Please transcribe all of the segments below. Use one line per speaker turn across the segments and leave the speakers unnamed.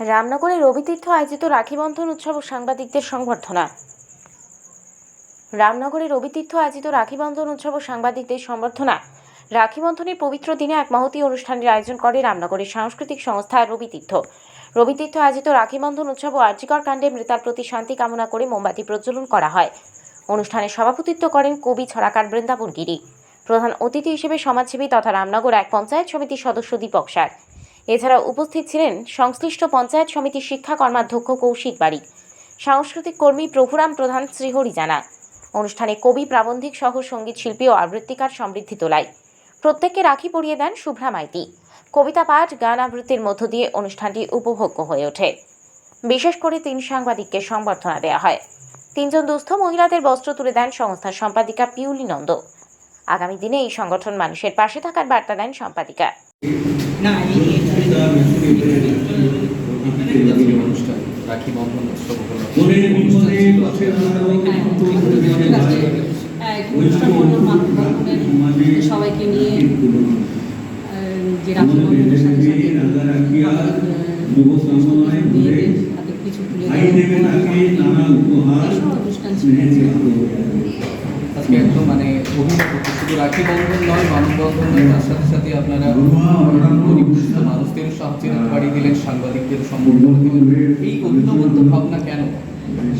রামনগরে রবিতীর্থ আয়োজিত রাখি বন্ধন উৎসব ও সাংবাদিকদের সংবর্ধনা। রামনগরে রবিতীর্থ আয়োজিত রাখি বন্ধন উৎসব সাংবাদিকদের সংবর্ধনা। রাখি বন্ধনের পবিত্র দিনে এক মহতী অনুষ্ঠানের আয়োজন করে রামনগরের সাংস্কৃতিক সংস্থা রবিতীর্থ রবিতীর্থ আয়োজিত রাখি বন্ধন উৎসব ও আর্যিকর কাণ্ডে মৃতার প্রতি শান্তি কামনা করে মোমবাতি প্রজ্বলন করা হয়। অনুষ্ঠানে সভাপতিত্ব করেন কবি, ছড়াকার বৃন্দাবন গিরি প্রধান অতিথি হিসেবে সমাজসেবী তথা রামনগর এক পঞ্চায়েত সমিতির সদস্য দীপক সার। এছাড়া উপস্থিত ছিলেন সংশ্লিষ্ট পঞ্চায়েত সমিতির শিক্ষা কর্মাধ্যক্ষ কৌশিক বাড়ি সাংস্কৃতিক কর্মী প্রভুরাম প্রধান শ্রীহরি জানা অনুষ্ঠানে কবি, প্রাবন্ধিক সহ সংগীত শিল্পী ও আবৃত্তিকার সমৃদ্ধি তোলায়। প্রত্যেককে রাখি পরিয়ে দেন শুভ্রা মাইতি। কবিতা পাঠ, গান আবৃত্তির মধ্য দিয়ে অনুষ্ঠানটি উপভোগ্য হয়ে ওঠে। বিশেষ করে তিন সাংবাদিককে সংবর্ধনা দেওয়া হয়। তিনজন দুস্থ মহিলাদের বস্ত্র তুলে দেন সংস্থার সম্পাদিকা পিউলি নন্দ। আগামী দিনে এই সংগঠন মানুষের পাশে থাকার বার্তা দেন সম্পাদিকা।
অনুষ্ঠান রাখি বন্ধন উৎসব
সবাইকে নিয়ে যে রাখি বন্ধনের সাথে সাথে কিছু তুলে অনুষ্ঠান
আজকে একদম মানে অভিনব শুধু রাখি বন্ধন নয় মানববন্ধন নয়, তার সাথে সাথে আপনারা গরিব মানুষদের সাহায্যের বাড়িয়ে দিলেন সাংবাদিকদের সম্বোধন দিলেন। এই অভিনবত্ব ভাবনা কেন?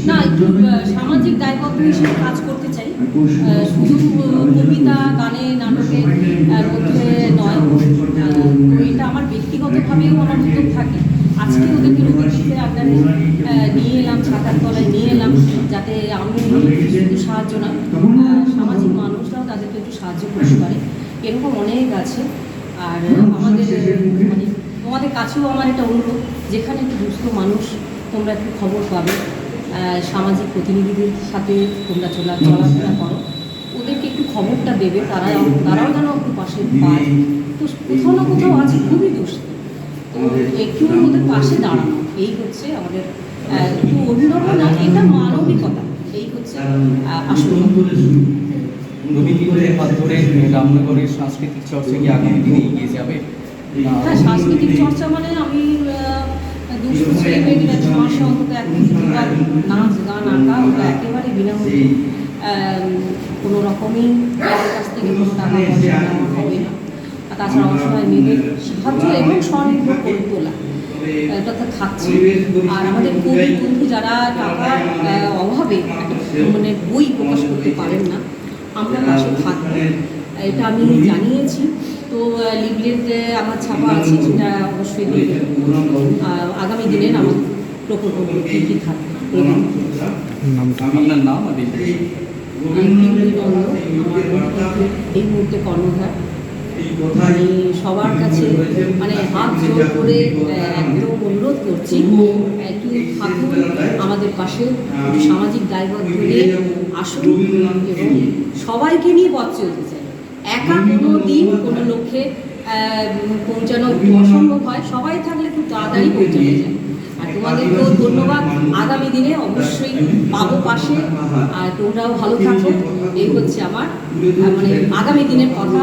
না, একটু সামাজিক দায়বদ্ধ হিসেবে কাজ করতে চাই। শুধু কবিতা, গানে, নাটকে মধ্যে নয়। এটা আমার ব্যক্তিগতভাবেও আমার উদ্যোগ থাকে। আজকে ওদেরকে রবীন্দ্রতে আপনার নিয়ে এলাম, ছাতার তলায় নিয়ে এলাম, যাতে আমি একটু সাহায্য না সামাজিক মানুষরাও তাদেরকে একটু সাহায্য করতে পারে। এরকম অনেক আছে। আর আমাদের মানে তোমাদের কাছেও আমার একটা অনুরোধ, যেখানে একটু দুস্থ মানুষ তোমরা একটু খবর পাবে সামাজিক প্রতিনিধিদের সাথে তোমরা চলা চলাফেরা করো। ওদেরকে একটু খবরটা দেবে তারা তারাও যেন একটু পাশে পায়। তো কোথাও না কোথাও আছে, খুবই দুষ্ট একটু ওদের পাশে দাঁড়ানো এই হচ্ছে আমাদের একটু না এটা মানবিকতা এই হচ্ছে আসল।
রবীন্দ্রের হাত ধরে রামনগরের সাংস্কৃতিক চর্চা কি আগামী দিনে এগিয়ে যাবে?
হ্যাঁ সাংস্কৃতিক চর্চা মানে আমি দুশো ছেলে মেয়েদের ছ মাসে অন্তত এক থেকে দুবার নাচ গান আঁকা ওটা একেবারে বিনামূল্যে কোনো রকমই কাছ থেকে কোনো টাকা পয়সা নেওয়া হবে না। তাছাড়া অসহায় মেয়েদের সাহায্য এবং স্বনির্ভর করে তোলা এটা তো খাচ্ছি। আর আমাদের কবি বন্ধু যারা টাকার অভাবে একটা মানে বই প্রকাশ করতে পারেন না আমরা পাশে থাকব। এটা আমি জানিয়েছি। তো লিভলেট আমার ছাপা আছে সেটা অবশ্যই আগামী দিনের আমার প্রকল্পগুলো কী কী থাকবে?
আপনার নাম আর এই
এই মুহূর্তে কর্ণধার। আমি সবার কাছে মানে হাত জোর করে একদম অনুরোধ করছি একটু থাকুন আমাদের পাশে সামাজিক দায়বদ্ধ নিয়ে আসুন এবং সবাইকে নিয়ে পথ চলতে চাই। একা কোনো দিন কোনো লক্ষ্যে পৌঁছানো অসম্ভব হয় সবাই থাকলে খুব তাড়াতাড়ি পৌঁছানো যায়। আর তোমাদেরকেও ধন্যবাদ। আগামী দিনে অবশ্যই পাবো পাশে। আর তোমরাও ভালো থাকো। এই হচ্ছে আমার মানে আগামী দিনের কথা।